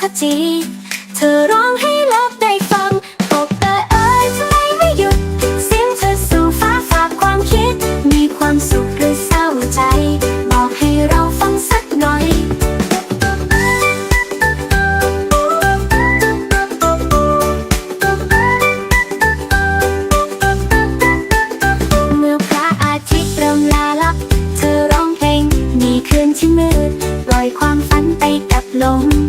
ขจี เธอร้องให้โลกได้ฟังตกเต่เอ้ยทำไมไม่หยุด เสียงเธอสู่ฟ้าฝากความคิด มีความสุขหรือเศร้าใจ บอกให้เราฟังสักหน่อยคืนที่มืดลอยความฝันไปกับลม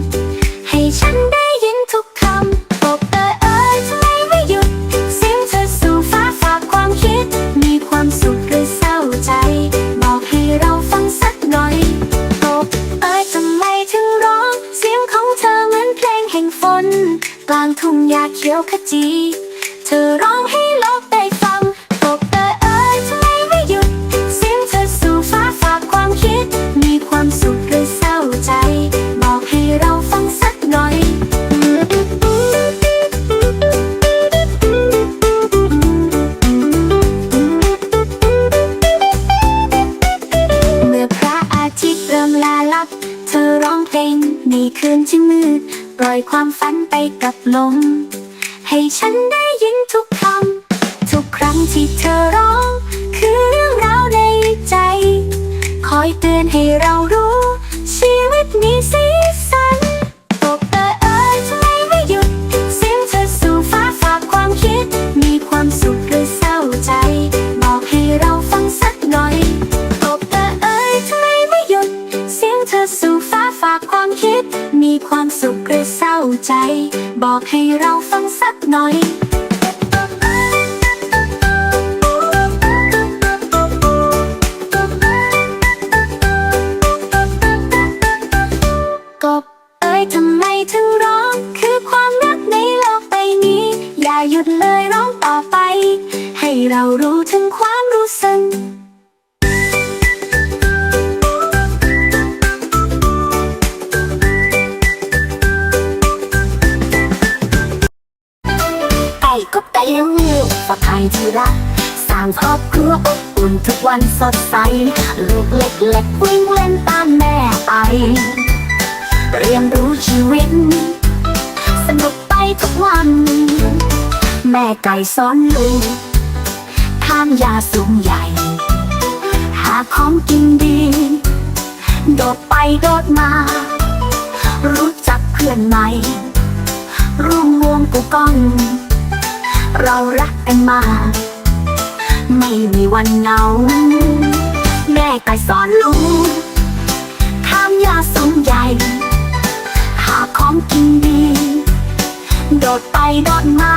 ลับ เธอร้องเพลงในคืนที่มืดปล่อยความฝันไปกับลม ให้ฉันได้ยินทุกคำทุกครั้งที่เธอร้อง คือเรื่องราวในใจ คอยเตือนให้เรารู้ คิด มีความสุขหรือเศร้าใจ บอกให้เราฟังสักหน่อยกบเอ้ยทำไมถึงร้อง คือความรักในโลกใบนี้ อย่าหยุดเลยร้องต่อไป ให้เรารู้ถึงความรู้สึกาไข่ที่รักสร้างครอบครัวอบอุ่นทุกวันสดใส ลูกเล็กๆวิ่งเล่นตามแม่ไป เรียนรู้ชีวิต สนุกไปทุกวัน แม่ไก่สอนลูกทานยาสูงใหญ่ หาของกินดี โดดไปโดดมา รู้จักเพื่อนใหม่ร่วมวงกูก้อง เรารักกันมา ไม่มีวันเหงา แม่ก่สอนลูกข้ามยาสูงใหญ่ หาของกินดี โดดไปโดดมา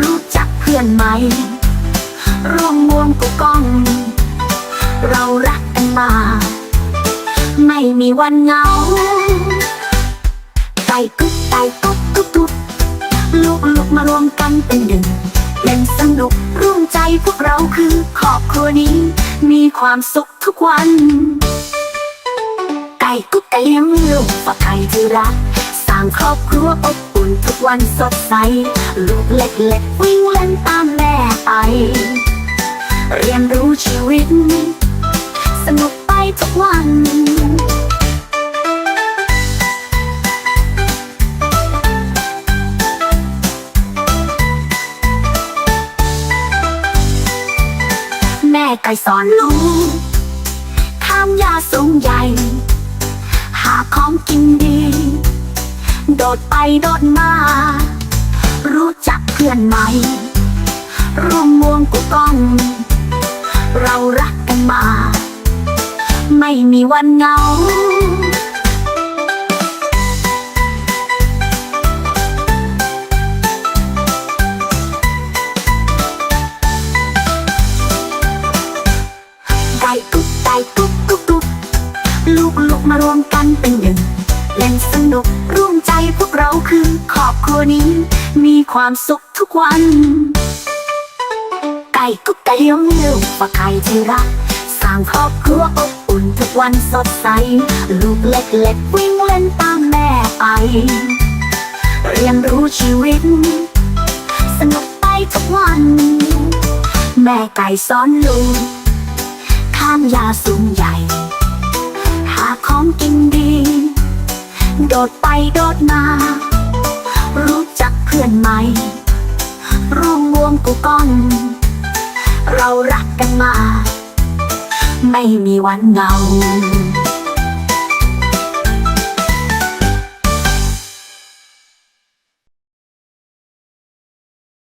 รู้จักเพื่อนใหม่ร่วมวงกูก้อง เรารักกันมา ไม่มีวันเหงาไก่กุ๊กไก่กุ๊กกุ๊กกุ๊ก ลูกลูกมารวมกันเป็นหนึ่งเล่นสนุกร่วมใจพวกเราคือครอบครัวนี้ มีความสุขทุกวัน ไก่กุ๊กไก่เลี้ยงลูกฝากไข่ที่รัก สร้างครอบครัวอบอุ่นทุกวันสดใส ลูกเล็กๆวิ่งเล่นตามแม่ไป เรียนรู้ชีวิต สนุกไปทุกวัน แม่ไก่สอนลูกทำยาสูงใหญ่ หาของกินดี โดดไปโดดมา รู้จักเพื่อนใหม่ร่วมวงกูต้อง เรารักกันมา ไม่มีวันเหงาารวมกันเป็นหนึ่ง เล่นสนุกร่วมใจพวกเราคือครอบครัวนี้ มีความสุขทุกวัน ไก่กุ๊กไก่เลี้ยงลูกฝาไข่ที่รักสร้างครอบครัวอบอุ่นทุกวันสดใส ลูกเล็กๆวิ่งเล่นตามแม่ไป เรียนรู้ชีวิต สนุกไปทุกวัน แม่ไก่สอนลูกข้ามยาสูงใหญ่ ของกินดี โดดไปโดดมา รู้จักเพื่อนใหม่ ร่วมวงกูก้องเรารักกันมา ไม่มีวันเหงา